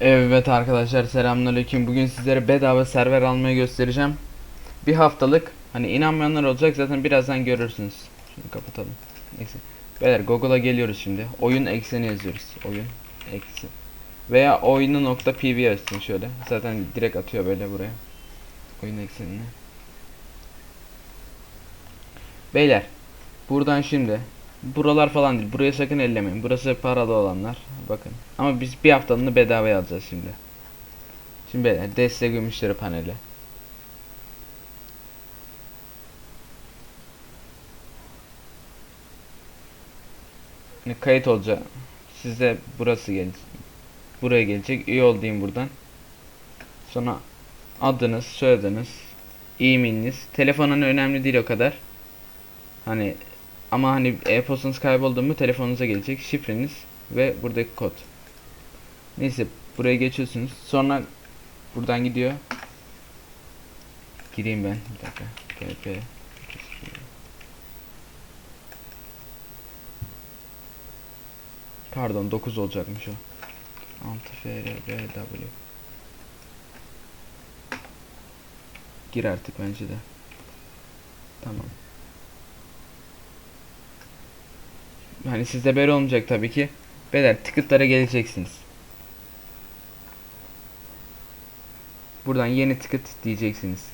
Evet arkadaşlar selamünaleyküm. Bugün sizlere bedava server almayı göstereceğim. Bir haftalık. Hani inanmayanlar olacak zaten birazdan görürsünüz. Şunu kapatalım. Neyse. Beyler Google'a geliyoruz şimdi. Oyun ekseni yazıyoruz. Oyun eksen. Veya oyunu nokta pv yazsın şöyle. Zaten direkt atıyor böyle buraya. Oyun eksenine. Beyler. Buradan şimdi Buralar falan değil. Buraya sakın ellemeyin. Burası paralı olanlar. Bakın. Ama biz bir haftalığını bedavaya alacağız şimdi. Şimdi beyler destek müşteri paneli. Şimdi kayıt olacak. Size burası gelecek. Buraya gelecek. Üye ol diyeyim buradan. Sonra adınız, soyadınız, e-mailiniz. Telefonun önemli değil o kadar. Hani ama hani e-postanız kayboldu mu telefonunuza gelecek şifreniz ve buradaki kod. Neyse buraya geçiyorsunuz. Sonra buradan gidiyor. Gireyim ben. Bir dakika. PP. Pardon 9 olacakmış o. 6 FRBW. Gir artık bence de. Tamam. Hani sizde böyle olmayacak tabii ki. Beyler ticketlara geleceksiniz. Buradan yeni ticket diyeceksiniz.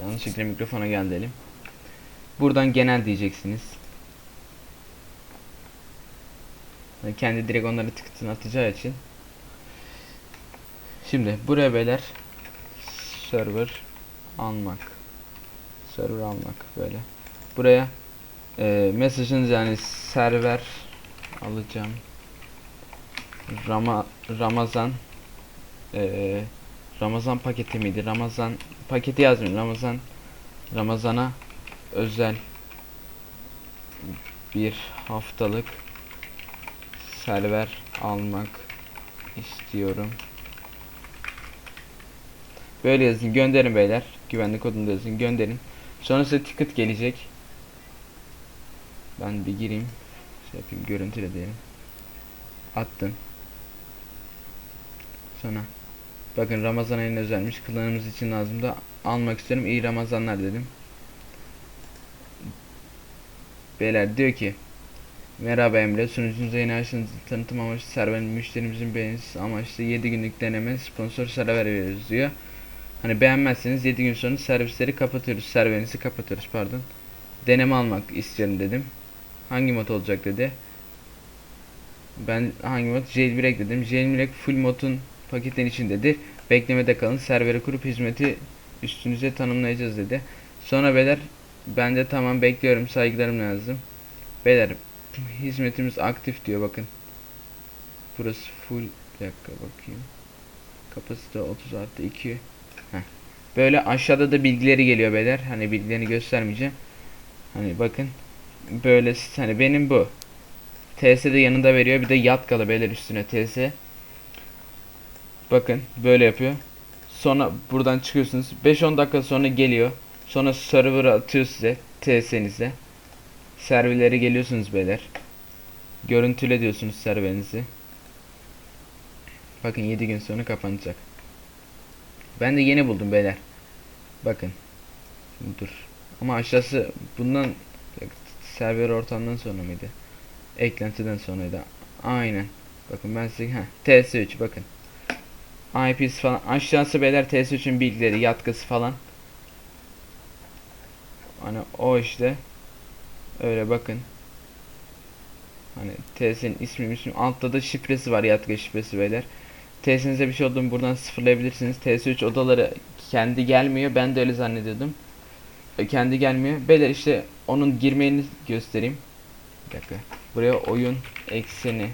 Yanlışlıkla mikrofona geldi elim. Buradan genel diyeceksiniz. Kendi direkt onları ticket'ını atacağı için. Şimdi buraya beyler server almak. Server almak böyle. Buraya e, mesajınız yani server alacağım. Rama, Ramazan e, Ramazan paketi miydi? Ramazan paketi yazmayın Ramazan Ramazana özel bir haftalık server almak istiyorum. Böyle yazın gönderin beyler. Güvenlik kodunu yazın gönderin. Sonra size ticket gelecek ben bir gireyim. Şey yapayım görüntüle diyelim. Attım. Sonra bakın Ramazan ayına özelmiş. Kılığımız için lazım da almak istiyorum. İyi Ramazanlar dedim. Beyler diyor ki Merhaba Emre, sunucunuza yeni açtığınız tanıtım amaçlı serverin müşterimizin beğenisi amaçlı 7 günlük deneme sponsor server veriyoruz diyor. Hani beğenmezseniz 7 gün sonra servisleri kapatıyoruz, serverinizi kapatıyoruz pardon. Deneme almak istiyorum dedim. Hangi mod olacak dedi. Ben hangi mod? Jailbreak dedim. Jailbreak full modun paketin içindedir. Beklemede kalın. Serveri kurup hizmeti üstünüze tanımlayacağız dedi. Sonra beyler ben de tamam bekliyorum saygılarım lazım. Beyler hizmetimiz aktif diyor bakın. Burası full bir dakika bakayım. Kapasite 30 artı 2. Heh. Böyle aşağıda da bilgileri geliyor beyler. Hani bilgilerini göstermeyeceğim. Hani bakın böyle hani benim bu. TS de yanında veriyor. Bir de yatkalı beyler üstüne TS. Bakın böyle yapıyor. Sonra buradan çıkıyorsunuz. 5-10 dakika sonra geliyor. Sonra server'a atıyor size TS'nize. Serverlere geliyorsunuz beyler. Görüntüle diyorsunuz serverinizi. Bakın 7 gün sonra kapanacak. Ben de yeni buldum beyler. Bakın. Dur. Ama aşağısı bundan server ortamdan sonra mıydı? Eklentiden sonraydı. Aynen. Bakın ben size heh, TS3 bakın. IP'si falan aşağısı beyler TS3'ün bilgileri, yatkısı falan. Hani o işte. Öyle bakın. Hani TS'nin ismi ismi altta da şifresi var yatkı şifresi beyler. TS'nize bir şey olduğunu buradan sıfırlayabilirsiniz. TS3 odaları kendi gelmiyor. Ben de öyle zannediyordum. E, kendi gelmiyor. Beyler işte onun girmeyini göstereyim. Bir dakika. Buraya oyun ekseni.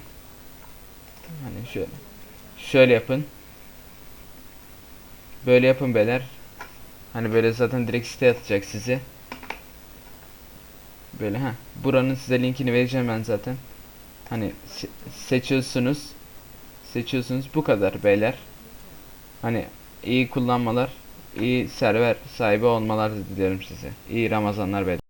Hani şöyle. Şöyle yapın. Böyle yapın beyler. Hani böyle zaten direkt site atacak sizi. Böyle ha. Buranın size linkini vereceğim ben zaten. Hani se seçiyorsunuz. Seçiyorsunuz bu kadar beyler. Hani iyi kullanmalar iyi server sahibi olmalar diliyorum size. İyi Ramazanlar beyler.